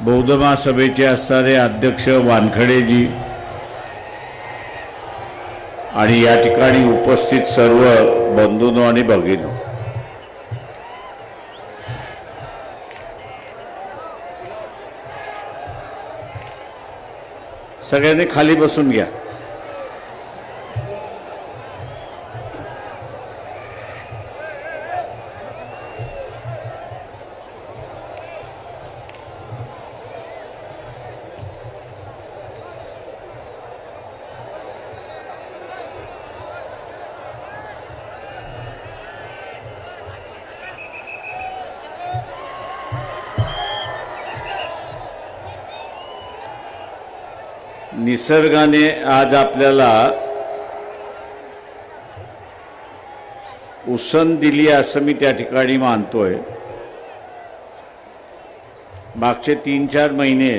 बौद्ध महासभेचे असणारे अध्यक्ष वानखडेजी आणि या ठिकाणी उपस्थित सर्व बंधूनो आणि भगिनो सगळ्यांनी खाली बसून घ्या. निसर्गाने आज आपल्याला उसन दिली असं मी त्या ठिकाणी मानतोय. मागचे तीन चार महिने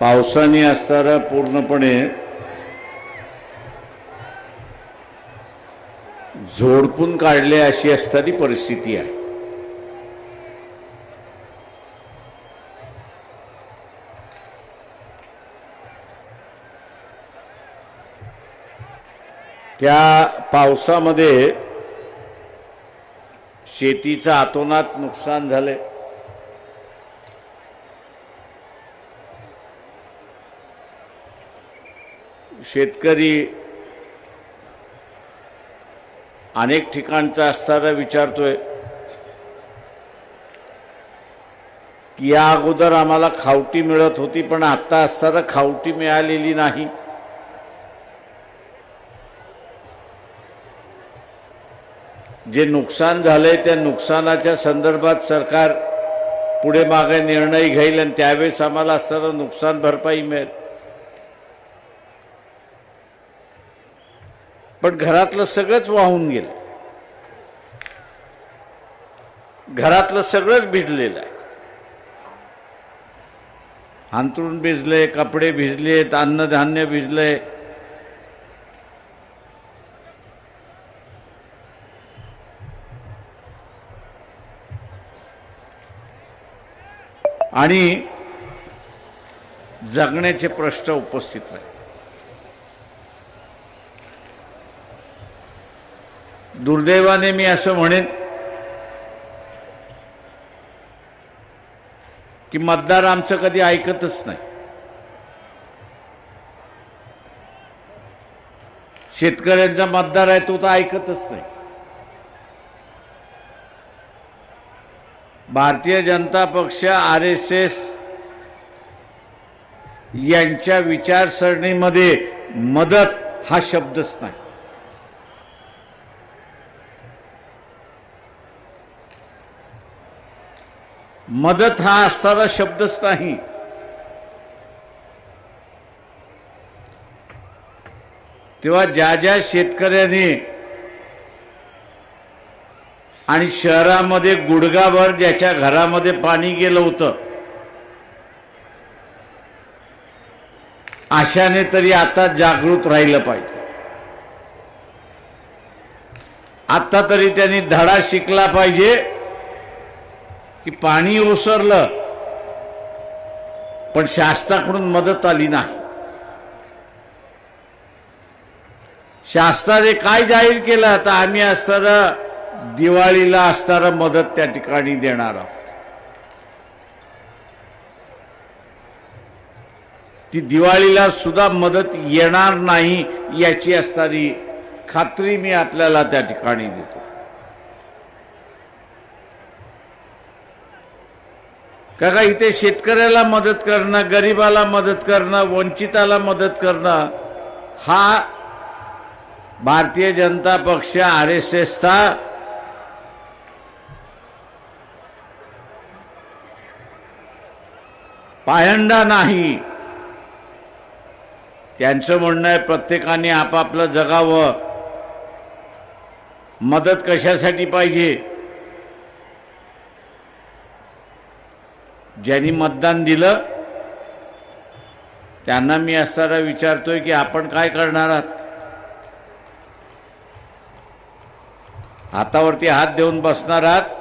पावसाने असताना पूर्णपणे झोडपून काढले अशी असणारी परिस्थिती आहे. त्या पावसामध्ये शेतीचं आतोनात नुकसान झाले शेतकरी अनेक ठिकाणचा असताना विचारतोय की या अगोदर आम्हाला खावटी मिळत होती पण आता असताना खावटी मिळालेली नाही. जे नुकसान झालंय त्या नुकसानाच्या संदर्भात सरकार पुढे मागे निर्णय घेईल आणि त्यावेळेस आम्हाला असताना नुकसान भरपाई मिळेल. पण घरातलं सगळंच वाहून गेलं. घरातलं सगळंच भिजलेलं आहे. अंथरूण भिजले कपडे भिजलेत अन्नधान्य भिजलंय आणि जगण्याचे प्रश्न उपस्थित राहिले. दुर्दैवाने मी असं म्हणेन की मतदार आमचं कधी ऐकतच नाही. शेतकऱ्यांचा मतदार आहे तो तर ऐकतच नाही. भारतीय जनता पक्ष आर एस एस यांच्या विचारसरणीमध्ये मदत हा शब्दच नाही. मदत हा असणारा शब्दच नाही. तेव्हा ज्या ज्या शेतकऱ्यांनी आणि शहरामध्ये गुडगाभर ज्याच्या घरामध्ये पाणी गेलं होतं. अशाने तरी आता जागृत राहिलं पाहिजे. आता तरी त्यांनी धडा शिकला पाहिजे की पाणी ओसरलं पण शासनाकडून मदत आली नाही. शासनाने काय जाहीर केलं? तर आम्ही असताना दिवाळीला असणारा मदत त्या ठिकाणी देणार आहोत. ती दिवाळीला सुद्धा मदत येणार नाही याची असणारी खात्री मी आपल्याला त्या ठिकाणी देतो. का का इथे शेतकऱ्याला मदत करणं गरिबाला मदत करणं वंचिताला मदत करणं हा भारतीय जनता पक्ष आर एस एसचा पायंडा नाही. त्यांचं म्हणणं आहे प्रत्येकाने आपापलं जगावं. मदत कशासाठी पाहिजे? ज्यांनी मतदान दिलं त्यांना मी असताना विचारतोय की आपण काय करणार आहात? हातावरती हात देऊन बसणार आहात?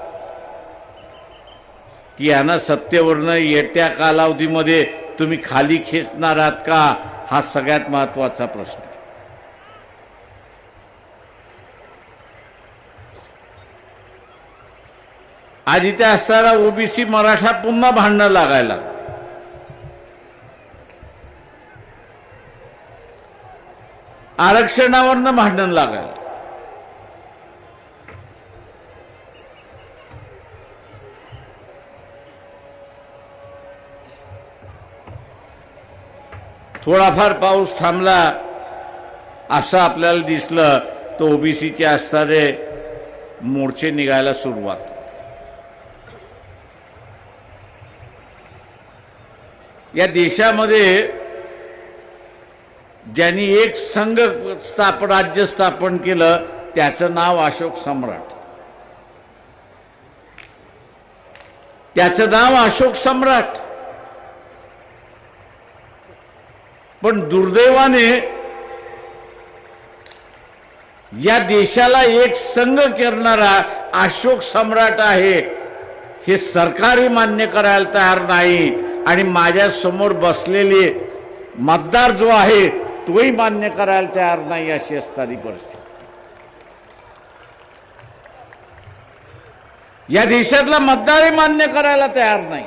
की यांना सत्तेवरनं येत्या कालावधीमध्ये तुम्ही खाली खेचणार आहात का? हा सगळ्यात महत्त्वाचा प्रश्न. आज इथे असताना ओबीसी मराठा पुन्हा भांडणं लागायला आरक्षणावरनं भांडण लागायला थोडाफार पाऊस थांबला असं आपल्याला दिसलं तर ओबीसीचे असणारे मोर्चे निघायला सुरुवात. या देशामध्ये ज्यांनी एक संघ स्थापन राज्य स्थापन केलं त्याचं नाव अशोक सम्राट. त्याचं नाव अशोक सम्राट. पण दुर्दैवाने या देशाला एक संघ करणारा अशोक सम्राट आहे. हे सरकारही मान्य करायला तयार नाही आणि माझ्यासमोर बसलेले मतदार जो आहे तोही मान्य करायला तयार नाही अशी असणारी परिस्थिती. या देशातला मतदारही मान्य करायला तयार नाही.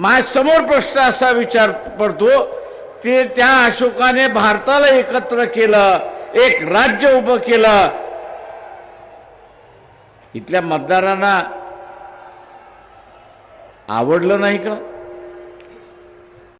माझ्यासमोर प्रश्न असा विचार पडतो ते त्या अशोकाने भारताला एकत्र केलं एक राज्य उभं केलं. इथल्या मतदारांना आवडलं नाही का?